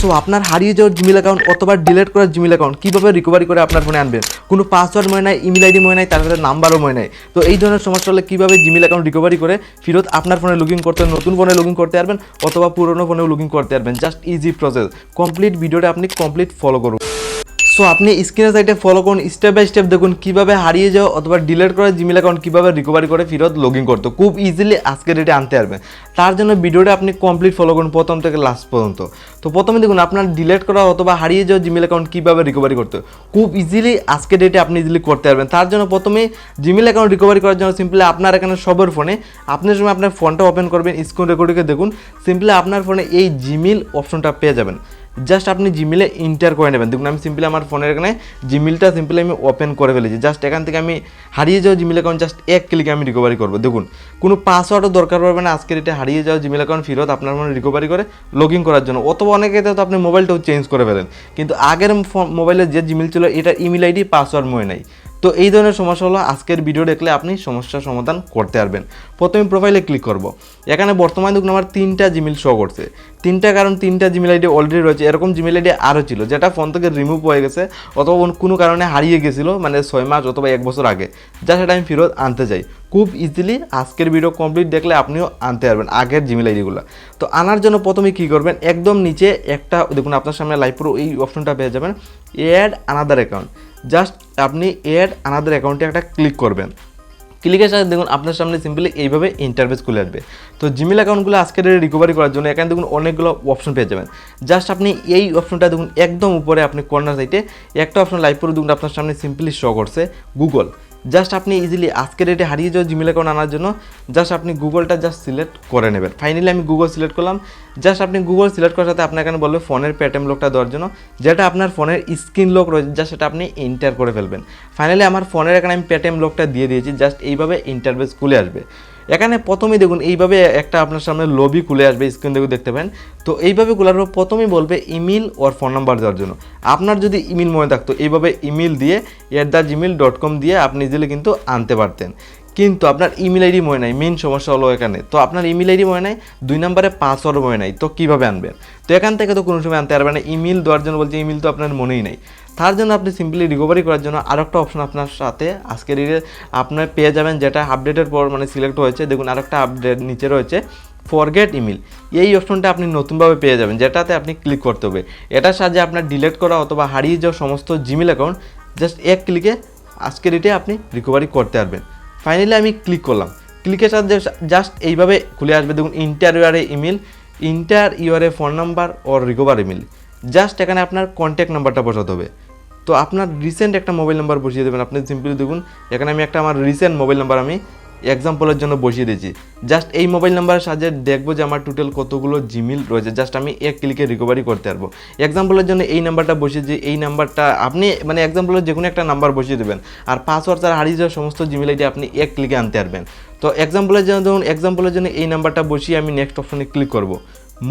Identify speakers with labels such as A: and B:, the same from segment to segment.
A: So আপনার হারিয়ে যাওয়ার জিমেল অ্যাকাউন্ট অথবা ডিলেট করার জিমেল অ্যাকাউন্ট কীভাবে রিকভারি করে আপনার ফোনে আনবেন? কোনো পাসওয়ার্ড মনে নাই ইমেল আইডি মনে নাই, তার সাথে নাম্বারও মনে নাই। তো এই ধরনের সমস্যা হলে কীভাবে জিমেল অ্যাকাউন্ট রিকভারি করে ফেরত আপনার ফোনে লগ ইন করতে, নতুন ফোনে লগ ইন করতে পারবেন অথবা পুরনো ফোনেও লগ ইন করতে পারবেন? জাস্ট ইজি প্রসেস কমপ্লিট ভিডিওটা আপনি কমপ্লিট ফলো করুন। সো আপনি স্ক্রিনের সাইডে ফলো করুন স্টেপ বাই স্টেপ দেখুন কীভাবে হারিয়ে যাওয়া অথবা ডিলিট করা জিমেল অ্যাকাউন্ট কীভাবে রিকভারি করে ফেরত লগ ইন করতে। খুব ইজিলি আজকের ডেটে আনতে পারবেন তার জন্য ভিডিওটা আপনি কমপ্লিট ফলো করুন প্রথম থেকে লাস্ট পর্যন্ত। তো প্রথমে দেখুন, আপনার ডিলেট করা অথবা হারিয়ে যাওয়া জিমেল অ্যাকাউন্ট কীভাবে রিকভারি করতে। খুব ইজিলি আজকের ডেটে আপনি ইজিলি করতে পারবেন। তার জন্য প্রথমে জিমেল অ্যাকাউন্ট রিকভারি করার জন্য সিম্পলি আপনার এখানে সবার ফোনে আপনার সময় আপনার ফোনটা ওপেন করবেন স্ক্রিন রেকর্ডিংয়ে দেখুন সিম্পলি আপনার ফোনে এই জিমেল অপশনটা পেয়ে যাবেন। জাস্ট আপনি জিমেলে ইন্টার করে নেবেন। দেখুন, আমি সিম্পলি আমার ফোনের এখানে জিমেলটা সিম্পলি আমি ওপেন করে ফেলেছি। জাস্ট এখান থেকে আমি হারিয়ে যাওয়া জিমেল অ্যাকাউন্ট জাস্ট এক ক্লিকে আমি রিকভারি করব। দেখুন, কোনো পাসওয়ার্ডও দরকার পড়বে না আজকের এটা হারিয়ে যাওয়া জিমেল অ্যাকাউন্ট ফেরত আপনার ফোনে রিকভারি করে লগ ইন করার জন্য। অথবা অনেকে তো আপনি মোবাইলটাও চেঞ্জ করে ফেলেন। কিন্তু আগের মোবাইলে যে জিমেল ছিল, এটা ইমেল আইডি পাসওয়ার্ড মনে নাই। তো এই ধরনের সমস্যা হলো আজকের ভিডিও দেখলে আপনি সমস্যার সমাধান করতে পারবেন। প্রথমে প্রোফাইলে ক্লিক করব। এখানে বর্তমানে দেখুন আমার তিনটা জিমেল শো করছে। তিনটা কারণ, তিনটা জিমেল আইডি অলরেডি রয়েছে। এরকম জিমেল আইডি আরও ছিল, যেটা ফোন থেকে রিমুভ হয়ে গেছে অথবা কোনো কারণে হারিয়ে গেছিল মানে ছয় মাস অথবা এক বছর আগে। যা সেটা আমি ফেরত আনতে চাই। খুব ইজিলি আজকের ভিডিও কমপ্লিট দেখলে আপনিও আনতে পারবেন আগের জিমেল আইডিগুলো তো আনার জন্য প্রথমে কী করবেন? একদম নিচে একটা দেখুন আপনার সামনে লাইভ পুরো এই অপশনটা পেয়ে যাবেন। অ্যাড আনাদার অ্যাকাউন্ট জাস্ট আপনি এর আনাদের অ্যাকাউন্টে একটা ক্লিক করবেন। ক্লিকের সাথে দেখুন আপনার সামনে সিম্পলি এইভাবে ইন্টারভেস খুলে আসবে। তো জিমেল অ্যাকাউন্টগুলো আজকের রিকভারি করার জন্য এখানে দেখুন অনেকগুলো অপশন পেয়ে যাবেন। জাস্ট আপনি এই অপশনটা দেখুন একদম উপরে আপনি কর্নার সাইটে একটা অপশন লাইভ করে দেখুন, আপনার সামনে সিম্পলি শো করছে গুগল জাস্ট আপনি ইজিলি আজকের ডেটে হারিয়ে যাওয়া জিমেল অ্যাকাউন্ট আনার জন্য জাস্ট আপনি গুগলটা জাস্ট সিলেক্ট করে নেবেন। ফাইনালি আমি গুগল সিলেক্ট করলাম। জাস্ট আপনি গুগল সিলেক্ট করার সাথে আপনাকে বলবে ফোনের পেটিএম লোকটা দেওয়ার জন্য। যেটা আপনার ফোনের স্ক্রিন লোক রয়েছে জাস্ট সেটা আপনি এন্টার করে ফেলবেন। ফাইনালি আমার ফোনের এখানে আমি পেটিএম লোকটা দিয়ে দিয়েছি। জাস্ট এইভাবে ইন্টারভেস খুলে আসবে। এখানে প্রথমেই দেখুন, এইভাবে একটা আপনার সামনে লবি খুলে আসবে স্ক্রিন দেখে দেখতে পাবেন। তো এইভাবে খোলার পর প্রথমেই বলবে ইমেল ওর ফোন নাম্বার দেওয়ার জন্য। আপনার যদি ইমেল মনে থাকতো, এইভাবে ইমেল দিয়ে at the Gmail dot com দিয়ে আপনি ইজিলি কিন্তু আনতে পারতেন। কিন্তু আপনার ইমেল আইডি মনে নাই মেন সমস্যা হলো এখানে। তো আপনার ইমেল আইডি মনে নাই, দুই নম্বরে পাসওয়ার্ড মনে নাই, তো কীভাবে আনবেন? তো এখান থেকে তো কোনো সময় আনতে পারবেন না। ইমেল দেওয়ার জন্য বলছে ইমেল তো আপনার মনেই নাই। তার জন্য আপনি সিম্পলি রিকভারি করার জন্য আরও একটা অপশন আপনার সাথে আজকের আপনার পেয়ে যাবেন যেটা আপডেটের পর মানে সিলেক্ট হয়েছে, দেখুন আরেকটা আপডেট নিচে রয়েছে ফরগেট ইমেল এই অপশনটা আপনি নতুনভাবে পেয়ে যাবেন, যেটাতে আপনি ক্লিক করতে হবে। এটার সাহায্যে আপনার ডিলেট করা অথবা হারিয়ে যাওয়া সমস্ত জিমেল অ্যাকাউন্ট জাস্ট এক ক্লিকে আজকের ডেটে আপনি রিকভারি করতে পারবেন। ফাইনালি আমি ক্লিক করলাম। ক্লিকের সাথে জাস্ট এইভাবে খুলে আসবে। দেখুন ইন্টার ইউআরএ ইমেল ইন্টার ইয়ারে phone number or recover email just এখানে আপনার কন্ট্যাক্ট নাম্বারটা বসাতে হবে। তো আপনার রিসেন্ট একটা মোবাইল নাম্বার বসিয়ে দেবেন। আপনি সিম্পলি দেখুন, এখানে আমি একটা আমার রিসেন্ট মোবাইল নাম্বার আমি এক্সাম্পলের জন্য বসিয়ে দিয়েছি। জাস্ট এই মোবাইল নাম্বারের সাহায্যে দেখব যে আমার টোটাল কতগুলো জিমেল রয়েছে। জাস্ট আমি এক ক্লিকে রিকভারি করতে পারব। এক্সাম্পলের জন্য এই নাম্বারটা বসিয়ে যে এই নাম্বারটা আপনি মানে এক্সাম্পলের যে কোনো একটা নাম্বার বসিয়ে দেবেন। আর পাসওয়ার্ড আর হারিয়ে যাওয়া সমস্ত জিমেল আইডি আপনি এক ক্লিকে আনতে পারবেন। তো এক্সাম্পলের জন্য ধরুন এক্সাম্পলের জন্য এই নাম্বারটা বসিয়ে আমি নেক্সট অপশনে ক্লিক করব।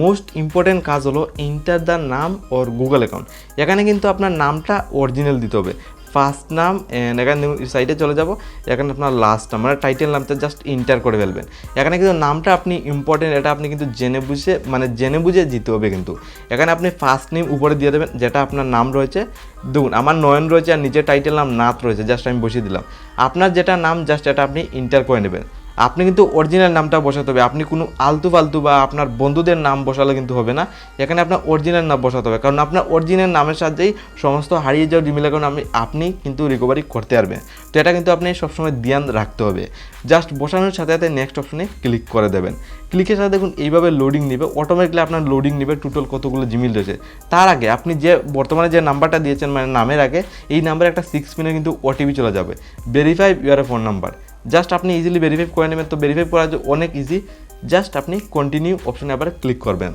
A: মোস্ট ইম্পর্টেন্ট কাজ হলো ইন্টার দ্য নাম ওর গুগল অ্যাকাউন্ট এখানে কিন্তু আপনার নামটা অরিজিনাল দিতে হবে। ফার্স্ট নাম অ্যান্ড এখানে সাইডে চলে যাব। এখানে আপনার লাস্ট নাম মানে টাইটেল নামটা জাস্ট ইন্টার করে ফেলবেন। এখানে কিন্তু নামটা আপনি ইম্পর্টেন্ট এটা আপনি কিন্তু জেনে বুঝে মানে জেনে বুঝে দিতে হবে কিন্তু। এখানে আপনি ফার্স্ট নেম উপরে দিয়ে দেবেন, যেটা আপনার নাম রয়েছে। দেখুন, আমার নয়ন রয়েছে আর নিচে টাইটেল নাম নাথ রয়েছে জাস্ট আমি বসিয়ে দিলাম। আপনার যেটা নাম জাস্ট এটা আপনি ইন্টার করে নেবেন। আপনি কিন্তু অরিজিনাল নামটা বসাতে হবে। আপনি কোনো আলতু ফালতু বা আপনার বন্ধুদের নাম বসালে কিন্তু হবে না। এখানে আপনার অরিজিনাল নাম বসাতে হবে। কারণ আপনার অরিজিনাল নামের সাহায্যেই সমস্ত হারিয়ে যাওয়া জিমেল অ্যাকাউন্ট আপনি আপনি কিন্তু রিকভারি করতে পারবেন। তো এটা কিন্তু আপনি সবসময় ধ্যান রাখতে হবে। জাস্ট বসানোর সাথে সাথে নেক্সট অপশনে ক্লিক করে দেবেন। ক্লিকের সাথে দেখুন, এইভাবে লোডিং নেবে। অটোমেটিকলি আপনার লোডিং নেবে টোটাল কতগুলো জিমেল রয়েছে। তার আগে আপনি যে, বর্তমানে যে নাম্বারটা দিয়েছেন মানে নামের আগে, এই নাম্বারে একটা সিক্স পিনে কিন্তু ওটিপি চলে যাবে। Verify your phone number just আপনি ইজিলি ভেরিফাই করে নেবেন। তো ভেরিফাই করা অনেক ইজি জাস্ট আপনি কন্টিনিউ অপশানে আবার ক্লিক করবেন।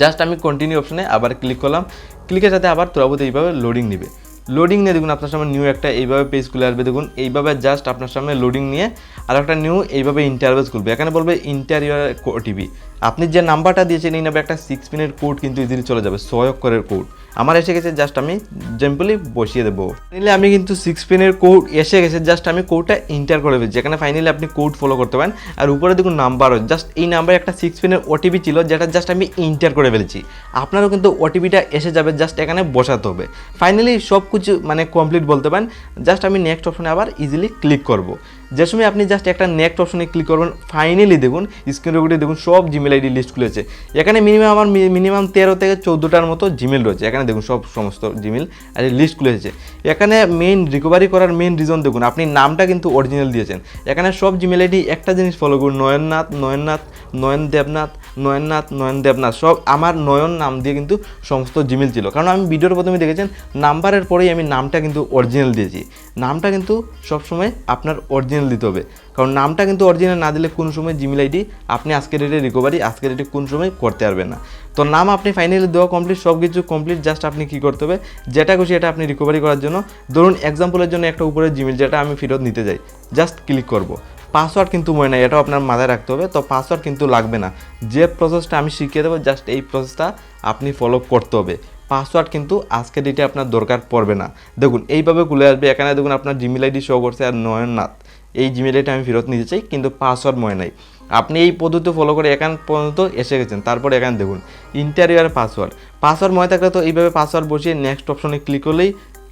A: জাস্ট আমি কন্টিনিউ অপশানে আবার ক্লিক করলাম। ক্লিকের সাথে আবার তোরাবুতে এইভাবে লোডিং নেবে। লোডিং নিয়ে দেখুন, আপনার সামনে নিউ একটা এইভাবে পেজ খুলে আসবে। দেখুন, এইভাবে জাস্ট আপনার সামনে লোডিং নিয়ে আর একটা নিউ এইভাবে ইন্টারভেস খুলবে। এখানে বলবে ইন্টারিয়ার ওটিপি আপনি যে নাম্বারটা দিয়েছেন, এই নাম্বার একটা সিক্স পিনের কোড কিন্তু ইজিলি চলে যাবে ছয় অক্ষরের কোড আমার এসে গেছে জাস্ট আমি সিম্পলি বসিয়ে দেবো। ফাইনালি আমি কিন্তু সিক্স পিনের কোড এসে গেছে জাস্ট আমি কোডটা ইন্টার করে ফেলছি যেখানে ফাইনালি আপনি কোড ফলো করতে পারেন। আর উপরে দেখুন নাম্বারও জাস্ট এই নাম্বারে একটা সিক্স পিনের ওটিপি ছিল, যেটা জাস্ট আমি ইন্টার করে ফেলেছি। আপনারও কিন্তু ওটিপিটা এসে যাবে জাস্ট এখানে বসাতে হবে। ফাইনালি সব কিছু মানে কমপ্লিট বলতে পারেন জাস্ট আমি নেক্সট অপশনে আবার ইজিলি ক্লিক করব। যে সময় আপনি জাস্ট একটা নেক্সট অপশনে ক্লিক করবেন ফাইনালি দেখুন স্ক্রিনের উপরে দেখুন, সব জিমেল আইডি লিস্ট খুলেছে। এখানে মিনিমাম আমার মিনিমাম তেরো থেকে চোদ্দোটার মতো জিমেল রয়েছে। এখানে দেখুন সব সমস্ত জিমেল আইডি লিস্ট খুলেছে। এখানে মেইন রিকভারি করার মেইন রিজন দেখুন, আপনি নামটা কিন্তু অরিজিনাল দিয়েছেন। এখানে সব জিমেল আইডি একটা জিনিস ফলো করুন, নয়ননাথ নয়ননাথ, নয়ন দেবনাথ নয়ননাথ নয়ন দেবনাথ সব আমার নয়ন নাম দিয়ে কিন্তু সমস্ত জিমেল ছিল। কারণ আমি ভিডিওর প্রথমে দেখেছেন, নাম্বারের পরেই আমি নামটা কিন্তু অরিজিনাল দিয়েছি। নামটা কিন্তু সবসময় আপনার অরিজিনাল দিতে হবে। কারণ নামটা কিন্তু অরিজিনাল না দিলে কোন সময় জিমেল আইডি আপনি আজকের ডেটে রিকভারি আজকের ডেটে কোন সময় করতে পারবেন না। তো নাম আপনি ফাইনালি দেওয়া কমপ্লিট সব কিছু কমপ্লিট জাস্ট আপনি কী করতে হবে, যেটা খুশি এটা আপনি রিকভারি করার জন্য, ধরুন এক্সাম্পলের জন্য একটা উপরে জিমেল যেটা আমি ফেরত নিতে যাই জাস্ট ক্লিক করব। পাসওয়ার্ড কিন্তু মনে নাই, এটাও আপনার মাথায় রাখতে হবে। তো পাসওয়ার্ড কিন্তু লাগবে না। যে প্রসেসটা আমি শিখিয়ে দেবো জাস্ট এই প্রসেসটা আপনি ফলো করতে হবে। পাসওয়ার্ড কিন্তু আজকে ডেটে আপনার দরকার পড়বে না। দেখুন, এইভাবে খুলে আসবে। এখানে দেখুন, আপনার জিমেল আইডি শো করছে আর নয়ননাথ। এই জিমেল আইডি আমি ফেরত নিতে চাই, কিন্তু পাসওয়ার্ড মনে নাই। আপনি এই পদ্ধতি ফলো করে এখান পর্যন্ত এসে গেছেন। তারপর এখানে দেখুন ইন্টারিয়ার পাসওয়ার্ড পাসওয়ার্ড মনে থাকলে তো এইভাবে পাসওয়ার্ড বসিয়ে নেক্সট অপশনে ক্লিক করলেই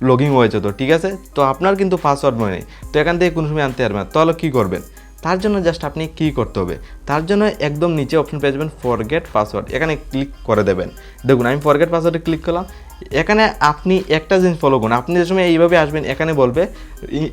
A: লগ ইন হয়েছে তো ঠিক আছে? তো আপনার কিন্তু পাসওয়ার্ড মনে নেই। তো এখান থেকে কোনো সময় আনতে পারবেন তাহলে কী করবেন? তার জন্য জাস্ট আপনি কি করতে হবে। তার জন্য একদম নিচে অপশন পেয়ে যাবেন ফরগেট পাসওয়ার্ড এখানে ক্লিক করে দেবেন। দেখুন, আমি ফরগেট পাসওয়ার্ডে ক্লিক করলাম। এখানে আপনি একটা জিনিস ফলো করুন। আপনি যে সময় এইভাবে আসবেন, এখানে বলবে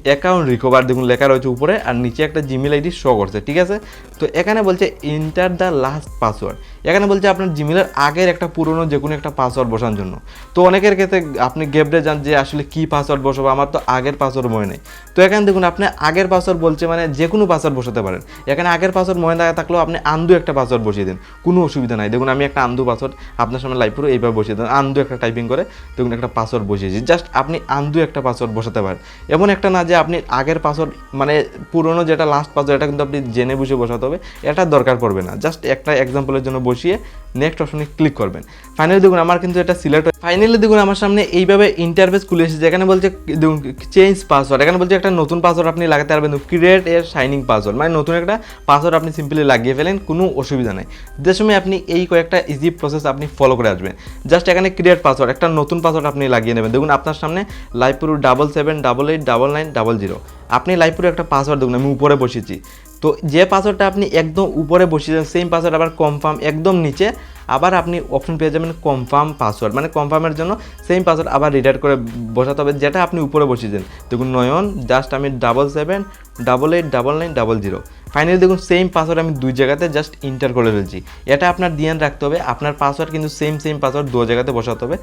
A: অ্যাকাউন্ট রিকভার দেখুন লেখা রয়েছে উপরে, আর নিচে একটা জিমেল আইডি শো করছে, ঠিক আছে? তো এখানে বলছে ইন্টার দ্য লাস্ট পাসওয়ার্ড এখানে বলছে, আপনার জিমেলের আগের একটা পুরনো যে কোনো একটা পাসওয়ার্ড বসানোর জন্য। তো অনেকের ক্ষেত্রে আপনি গেবড়ে যান যে আসলে কী পাসওয়ার্ড বসাবো, আমার তো আগের পাসওয়ার্ড মনে নেই। তো এখানে দেখুন, আপনি আগের পাসওয়ার্ড বলছে মানে যে কোনো পাসওয়ার্ড বসাতে পারেন। এখানে আগের পাসওয়ার্ড মনে থাকা থাকলেও আপনি আন্দু একটা পাসওয়ার্ড বসিয়ে দিন। কোনো অসুবিধা নাই। দেখুন, আমি একটা আন্দু পাসওয়ার্ড আপনার সামনে লাইভ পুরো এইভাবে বসিয়ে দেন আন্দু একটা টাইপিং করে দেখুন একটা পাসওয়ার্ড বসিয়েছি জাস্ট আপনি আন্দু একটা পাসওয়ার্ড বসাতে পারেন। এমন একটা না যে আপনি আগের পাসওয়ার্ড মানে পুরনো যেটা লাস্ট পাসওয়ার্ড এটা কিন্তু আপনি জেনে বুঝে বসাতে হবে। এটা দরকার পড়বে না। জাস্ট একটা এক্সাম্পলের জন্য বসিয়ে নেক্সট অপশনে ক্লিক করবেন। ফাইনালি দেখুন, আমার কিন্তু এটা সিলেক্ট ফাইনালি দেখুন, আমার সামনে এইভাবে ইন্টারভেস খুলে এসেছে। এখানে বলছে, দেখুন চেঞ্জ পাসওয়ার্ড এখানে বলছে একটা নতুন পাসওয়ার্ড আপনি লাগাতে পারবেন। ক্রিয়েট এর শাইনিং পাসওয়ার্ড মানে নতুন একটা পাসওয়ার্ড আপনি সিম্পলি লাগিয়ে ফেলেন, কোনো অসুবিধা নেই। যে সময় আপনি এই কয়েকটা ইজি প্রসেস আপনি ফলো করে আসবেন। জাস্ট এখানে ক্রিয়েট পাসওয়ার্ড একটা নতুন পাসওয়ার্ড আপনি লাগিয়ে নেবেন। দেখুন, আপনার সামনে লাইপুর double seven double eight double nine double zero আপনি লাইপুরে একটা পাসওয়ার্ড দেখুন, আমি উপরে বসেছি। তো যে পাসওয়ার্ডটা আপনি একদম উপরে বসিয়েছেন সেম পাসওয়ার্ড আবার কনফার্ম একদম নিচে, আবার আপনি অপশন পেয়ে যাবেন কনফার্ম পাসওয়ার্ড মানে কনফার্মের জন্য সেম পাসওয়ার্ড আবার রিডার করে বসাতে হবে, যেটা আপনি উপরে বসিয়েছেন দেখুন, নয়ন জাস্ট আমি double seven double eight double nine double zero finally দেখুন সেম পাসওয়ার্ড আমি দুই জায়গাতে জাস্ট ইন্টার করে ফেলছি। এটা আপনার ধ্যান রাখতে হবে। আপনার পাসওয়ার্ড কিন্তু সেম সেম পাসওয়ার্ড দু জায়গাতে বসাতে হবে।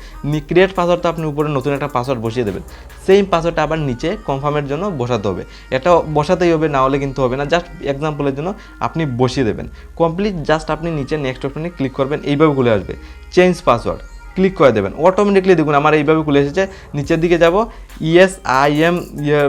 A: ক্রিয়েট পাসওয়ার্ড তো আপনি উপরে নতুন একটা পাসওয়ার্ড বসিয়ে দেবেন। সেম পাসওয়ার্ডটা আবার নিচে কনফার্মের জন্য বসাতে হবে। এটা বসাতেই হবে, না হলে কিন্তু হবে না। জাস্ট এক্সাম্পলের জন্য আপনি বসিয়ে দেবেন। কমপ্লিট জাস্ট আপনি নিচে নেক্সট অপশনে ক্লিক করবেন। এইভাবে খুলে আসবে। চেঞ্জ পাসওয়ার্ড ক্লিক করে দেবেন। অটোমেটিকলি দেখুন, আমার এইভাবে খুলে এসেছে। নিচের দিকে যাব। ইএস আই এম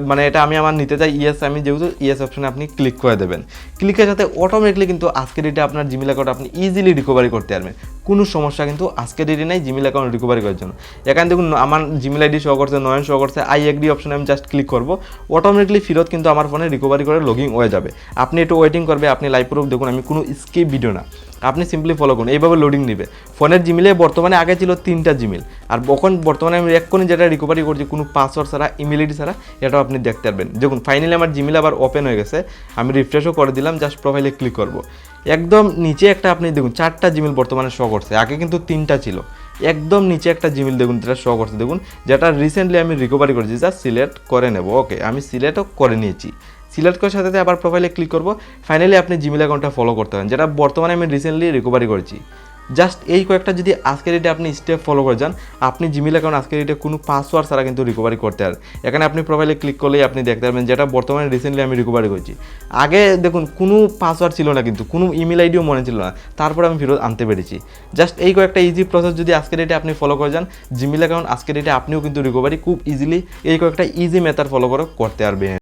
A: মানে এটা আমি আমার নিতে চাই। ইএস আমি যেহেতু ইএস অপশানে আপনি ক্লিক করে দেবেন। ক্লিকের সাথে অটোমেটিকলি কিন্তু আজকের ডেটে আপনার জিমেল অ্যাকাউন্ট আপনি ইজিলি রিকভারি করতে পারবেন। কোনো সমস্যা কিন্তু আজকের ডেটে নেই জিমেল অ্যাকাউন্ট রিকভারি করার জন্য। এখানে দেখুন, আমার জিমেল আইডি শো করছে, নয়ন শো করছে আই এগ্রি অপশানে আমি জাস্ট ক্লিক করব। অটোমেটিকলি ফেরত কিন্তু আমার ফোনে রিকভারি করে লগিং হয়ে যাবে। আপনি একটু ওয়েটিং করবে, আপনি লাইভ প্রুফ দেখুন, আমি কোনো স্কিপ ভিডিও না। আপনি সিম্পলি ফলো করুন। এইভাবে লোডিং নেবে। ফোনের জিমেলে বর্তমানে আগে ছিল তিনটা জিমেল আর এখন বর্তমানে আমি এক্ষুনি যেটা রিকভারি করছি, কোনো পাসওয়ার্ড ছাড়া ইমেল আইডি ছাড়া, এটাও আপনি দেখতে পারবেন। দেখুন ফাইনালি আমার জিমেল আবার ওপেন হয়ে গেছে। আমি রিফ্রেশও করে দিলাম জাস্ট প্রোফাইলে ক্লিক করব। একদম নিচে একটা আপনি দেখুন, চারটা জিমেল বর্তমানে শো করছে। আগে কিন্তু তিনটা ছিল। একদম নিচে একটা জিমেল দেখুন, যেটা শো করছে। দেখুন, যেটা রিসেন্টলি আমি রিকভারি করেছি জাস্ট সিলেক্ট করে নেব। ওকে আমি সিলেক্টও করে নিয়েছি। সিলেক্ট করার সাথে সাথে আবার প্রোফাইলে ক্লিক করব। ফাইনালি আপনি জিমেল অ্যাকাউন্টটা ফলো করতে পারেন, যেটা বর্তমানে আমি রিসেন্টলি রিকভারি করেছি। জাস্ট এই কয়েকটা যদি আজকের ডেটে আপনি স্টেপ ফলো করে যান, আপনি জিমেল অ্যাকাউন্ট আজকের ডেটে কোনো পাসওয়ার্ড ছাড়া কিন্তু রিকভারি করতে পারেন এখানে আপনি প্রোফাইলে ক্লিক করলেই আপনি দেখতে পারবেন যেটা বর্তমানে রিসেন্টলি আমি রিকভারি করেছি। আগে দেখুন, কোনো পাসওয়ার্ড ছিল না কিন্তু, কোনো ইমেল আইডিও মনে ছিল না। তারপর আমি ফেরত আনতে পেরেছি। জাস্ট এই কয়েকটা ইজি প্রসেস যদি আজকের ডেটে আপনি ফলো করে যান জিমেল অ্যাকাউন্ট আজকের ডেটে আপনিও কিন্তু রিকভারি খুব ইজিলি এই কয়েকটা ইজি মেথড ফলো করে করতে পারবেন।